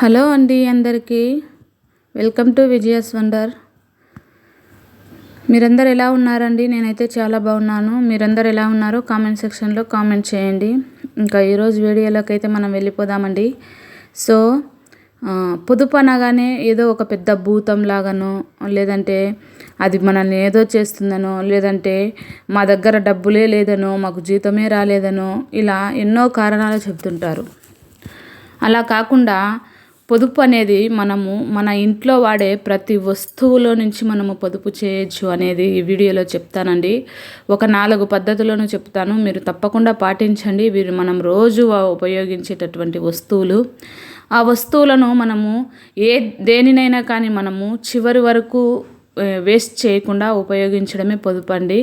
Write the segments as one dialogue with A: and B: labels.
A: Hello అండి అందరికీ. Welcome to Vijaya's wonder. మీరందరు ఎలా ఉన్నారండి? నేనైతే చాలా బాగున్నాను. మీరందరు ఎలా ఉన్నారో కామెంట్ సెక్షన్లో కామెంట్ చేయండి. ఇంకా ఈరోజు వీడియోలోకి అయితే మనం వెళ్ళిపోదామండి. సో పొదుపు అనగానే ఏదో ఒక పెద్ద భూతం లాగానో లేదంటే అది మనల్ని ఏదో చేస్తుందనో లేదంటే మా దగ్గర డబ్బులే లేదనో మాకు జీతమే రాలేదనో ఇలా ఎన్నో కారణాలు చెప్తుంటారు. అలా కాకుండా పొదుపు అనేది మనము మన ఇంట్లో వాడే ప్రతి వస్తువులో నుంచి మనము పొదుపు చేయొచ్చు అనేది ఈ వీడియోలో చెప్తానండి. ఒక నాలుగు పద్ధతులను చెప్తాను. మీరు తప్పకుండా పాటించండి. వీరు మనం రోజు ఉపయోగించేటటువంటి వస్తువులు. ఆ వస్తువులను మనము ఏ దేనినైనా కానీ మనము చివరి వరకు వేస్ట్ చేయకుండా ఉపయోగించడమే పొదుపు అండి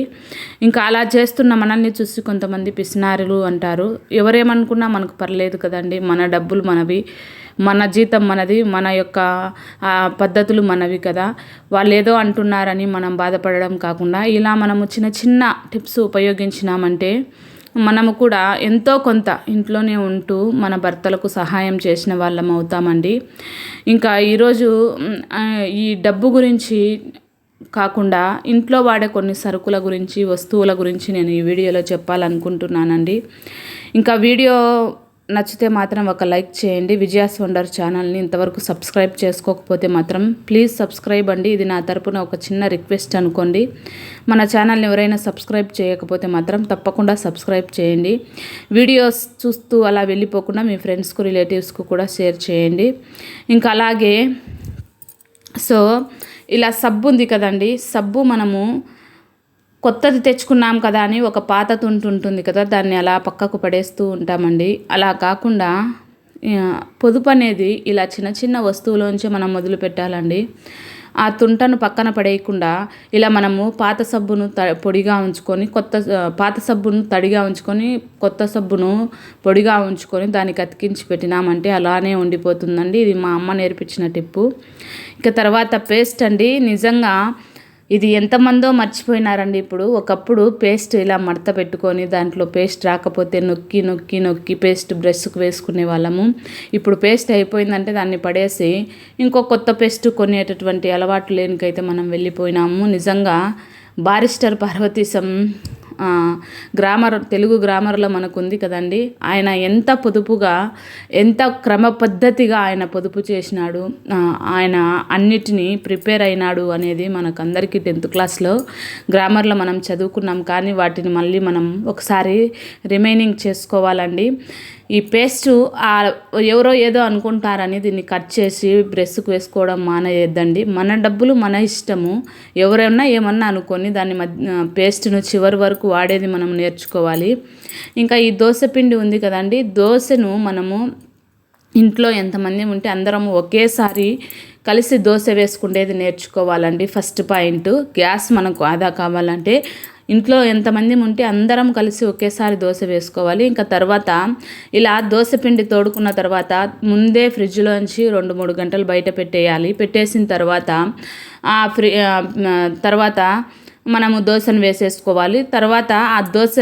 A: ఇంకా అలా చేస్తున్న మనల్ని చూసి కొంతమంది పిసినారులు అంటారు. ఎవరేమనుకున్నా మనకు పర్లేదు కదండి. మన డబ్బులు మనవి మన జీతం మనది మన యొక్క పద్ధతులు మనవి కదా. వాళ్ళు ఏదో అంటున్నారని మనం బాధపడడం కాకుండా ఇలా మనము చిన్న చిన్న టిప్స్ ఉపయోగించినామంటే మనము కూడా ఎంతో కొంత ఇంట్లోనే ఉంటూ మన భర్తలకు సహాయం చేసిన వాళ్ళం అవుతామండి. ఇంకా ఈరోజు ఈ డబ్బు గురించి కాకుండా ఇంట్లో వాడే కొన్ని సరుకుల గురించి వస్తువుల గురించి నేను ఈ వీడియోలో చెప్పాలనుకుంటున్నానండి. ఇంకా వీడియో నచ్చితే మాత్రం ఒక లైక్ చేయండి. విజయాస్ వండర్ ఛానల్ని ఇంతవరకు సబ్స్క్రైబ్ చేసుకోకపోతే మాత్రం ప్లీజ్ సబ్స్క్రైబ్ అండి. ఇది నా తరపున ఒక చిన్న రిక్వెస్ట్ అనుకోండి. మన ఛానల్ని ఎవరైనా సబ్స్క్రైబ్ చేయకపోతే మాత్రం తప్పకుండా సబ్స్క్రైబ్ చేయండి. వీడియోస్ చూస్తూ అలా వెళ్ళిపోకుండా మీ ఫ్రెండ్స్కు రిలేటివ్స్కు కూడా షేర్ చేయండి. ఇంకా అలాగే సో ఇలా సబ్బు ఉంది కదండి. సబ్బు మనము కొత్తది తెచ్చుకున్నాం కదా అని ఒక పాత తుంటు ఉంటుంది కదా దాన్ని అలా పక్కకు పడేస్తూ ఉంటామండి. అలా కాకుండా పొదుపు అనేది ఇలా చిన్న చిన్న వస్తువులోంచి మనం మొదలు పెట్టాలండి ఆ తుంటను పక్కన పడేయకుండా ఇలా మనము పాత సబ్బును త పొడిగా ఉంచుకొని కొత్త పాత సబ్బును తడిగా ఉంచుకొని కొత్త సబ్బును పొడిగా ఉంచుకొని దానికి అతికించి పెట్టినామంటే అలానే ఉండిపోతుందండి. ఇది మా అమ్మ నేర్పించిన టిప్పు. ఇక తర్వాత పేస్ట్ అండి. నిజంగా ఇది ఎంతమందో మర్చిపోయినారండి ఇప్పుడు. ఒకప్పుడు పేస్ట్ ఇలా మడత పెట్టుకొని దాంట్లో పేస్ట్ రాకపోతే నొక్కి నొక్కి నొక్కి పేస్ట్ బ్రష్కు వేసుకునే వాళ్ళము. ఇప్పుడు పేస్ట్ అయిపోయిందంటే దాన్ని పడేసి ఇంకో కొత్త పేస్ట్ కొనేటటువంటి అలవాటు లేనికైతే మనం వెళ్ళిపోయినాము. నిజంగా బారిస్టర్ పార్వతీశం గ్రామర్ తెలుగు గ్రామర్లో మనకు ఉంది కదండి. ఆయన ఎంత పొదుపుగా ఎంత క్రమ పద్ధతిగా ఆయన పొదుపు చేసినాడు ఆయన అన్నిటినీ ప్రిపేర్ అయినాడు అనేది మనకందరికీ టెన్త్ క్లాస్లో గ్రామర్లో మనం చదువుకున్నాం. కానీ వాటిని మళ్ళీ మనం ఒకసారి రిమైనింగ్ చేసుకోవాలండి. ఈ పేస్టు ఎవరో ఏదో అనుకుంటారని దీన్ని కట్ చేసి బ్రెస్కు వేసుకోవడం మానేయద్దండి. మన డబ్బులు మన ఇష్టము. ఎవరైనా ఏమన్నా అనుకొని దాన్ని మధ్య పేస్ట్ను చివరి వరకు వాడేది మనం నేర్చుకోవాలి. ఇంకా ఈ దోశ పిండి ఉంది కదండి. దోశను మనము ఇంట్లో ఎంతమంది ఉంటే అందరము ఒకేసారి కలిసి దోశ వేసుకునేది నేర్చుకోవాలండి ఫస్ట్ పాయింట్. గ్యాస్ మనకు ఆదా కావాలంటే ఇంట్లో ఎంతమంది ఉంటే అందరం కలిసి ఒకేసారి దోశ వేసుకోవాలి. ఇంకా తర్వాత ఇలా దోశ పిండి తోడుకున్న తర్వాత ముందే ఫ్రిడ్జ్లోంచి రెండు మూడు గంటలు బయట పెట్టేయాలి. పెట్టేసిన తర్వాత ఆ ఫ్రి తర్వాత మనము దోశను వేసేసుకోవాలి. తర్వాత ఆ దోశ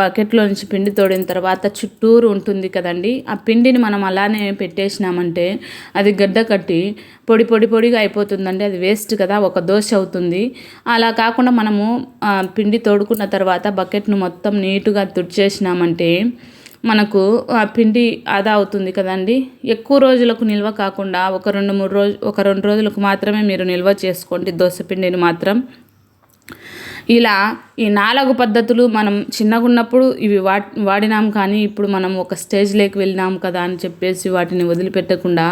A: బకెట్లో నుంచి పిండి తోడిన తర్వాత చుట్టూరు ఉంటుంది కదండి. ఆ పిండిని మనం అలానే పెట్టేసినామంటే అది గడ్డ కట్టి పొడి పొడి పొడిగా అయిపోతుందండి. అది వేస్ట్ కదా ఒక దోశ అవుతుంది. అలా కాకుండా మనము పిండి తోడుకున్న తర్వాత బకెట్ను మొత్తం నీటుగా తుడిచేసినామంటే మనకు ఆ పిండి ఆదా అవుతుంది కదండి. ఎక్కువ రోజులకు నిల్వ కాకుండా ఒక రెండు మూడు రోజు ఒక రెండు రోజులకు మాత్రమే మీరు నిల్వ చేసుకోండి. దోశ పిండిని మాత్రం ఇలా ఈ నాలుగు పద్ధతులు మనం చిన్నగా ఉన్నప్పుడు ఇవి వా వాడినాం కానీ ఇప్పుడు మనం ఒక స్టేజ్లోకి వెళ్ళినాం కదా అని చెప్పేసి వాటిని వదిలిపెట్టకుండా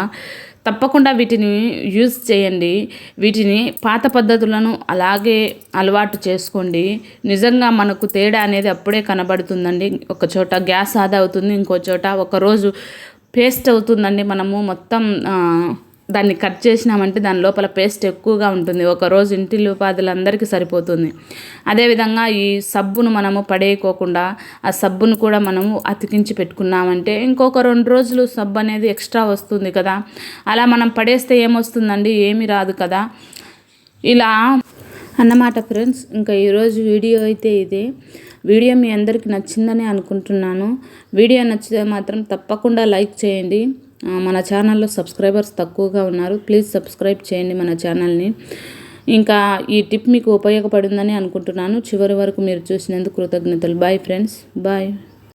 A: తప్పకుండా వీటిని యూజ్ చేయండి. వీటిని పాత పద్ధతులను అలాగే అలవాటు చేసుకోండి. నిజంగా మనకు తేడా అనేది అప్పుడే కనబడుతుందండి. ఒక చోట గ్యాస్ ఆదా అవుతుంది ఇంకో చోట ఒకరోజు పేస్ట్ అవుతుందండి మనము మొత్తం దాన్ని కట్ చేసినామంటే దాని లోపల పేస్ట్ ఎక్కువగా ఉంటుంది. ఒకరోజు ఇంటి ఉపాధులందరికీ సరిపోతుంది. అదేవిధంగా ఈ సబ్బును మనము పడేయకోకుండా ఆ సబ్బును కూడా మనము అతికించి పెట్టుకున్నామంటే ఇంకొక రెండు రోజులు సబ్బు అనేది ఎక్స్ట్రా వస్తుంది కదా. అలా మనం పడేస్తే ఏమొస్తుందండి? ఏమి రాదు కదా. ఇలా అన్నమాట ఫ్రెండ్స్ ఇంకా ఈరోజు వీడియో అయితే ఇదే. వీడియో మీ అందరికీ నచ్చిందని అనుకుంటున్నాను. వీడియో నచ్చితే మాత్రం తప్పకుండా లైక్ చేయండి. మన ఛానల్లో సబ్స్క్రైబర్స్ తక్కువగా ఉన్నారు. ప్లీజ్ సబ్స్క్రైబ్ చేయండి మన ఛానల్ని. ఇంకా ఈ టిప్ మీకు ఉపయోగపడిందని అనుకుంటున్నాను. చివరి వరకు మీరు చూసినందుకు కృతజ్ఞతలు. Bye friends bye